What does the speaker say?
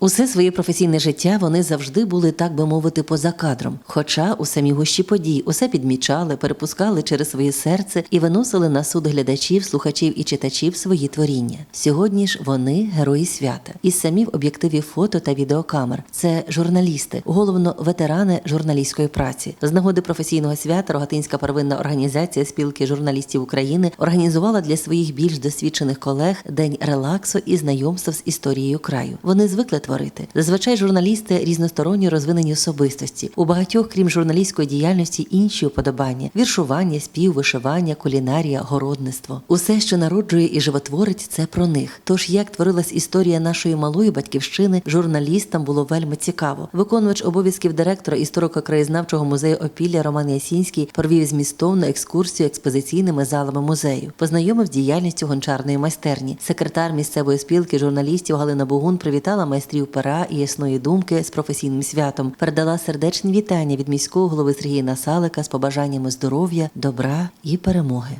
Усе своє професійне життя вони завжди були, так би мовити, поза кадром. Хоча у самій гущі подій усе підмічали, перепускали через своє серце і виносили на суд глядачів, слухачів і читачів свої творіння. Сьогодні ж вони герої свята. І самі в об'єктиві фото та відеокамер. Це журналісти, головно ветерани журналістської праці. З нагоди професійного свята Рогатинська первинна організація спілки журналістів України організувала для своїх більш досвідчених колег день релаксу і знайомства з історією краю. Вони звикли творити. Зазвичай журналісти різносторонньо розвинені особистості. У багатьох, крім журналістської діяльності, інші уподобання: віршування, спів, вишивання, кулінарія, городництво. Усе, що народжує і животворить, це про них. Тож як творилась історія нашої малої батьківщини, журналістам було вельми цікаво. Виконувач обов'язків директора історико-краєзнавчого музею Опілля Роман Ясінський провів змістовну екскурсію експозиційними залами музею, познайомив діяльністю гончарної майстерні. Секретар місцевої спілки журналістів Галина Богун привітала майстрів пера і ясної думки з професійним святом. Передала сердечні вітання від міського голови Сергія Насалика з побажаннями здоров'я, добра і перемоги.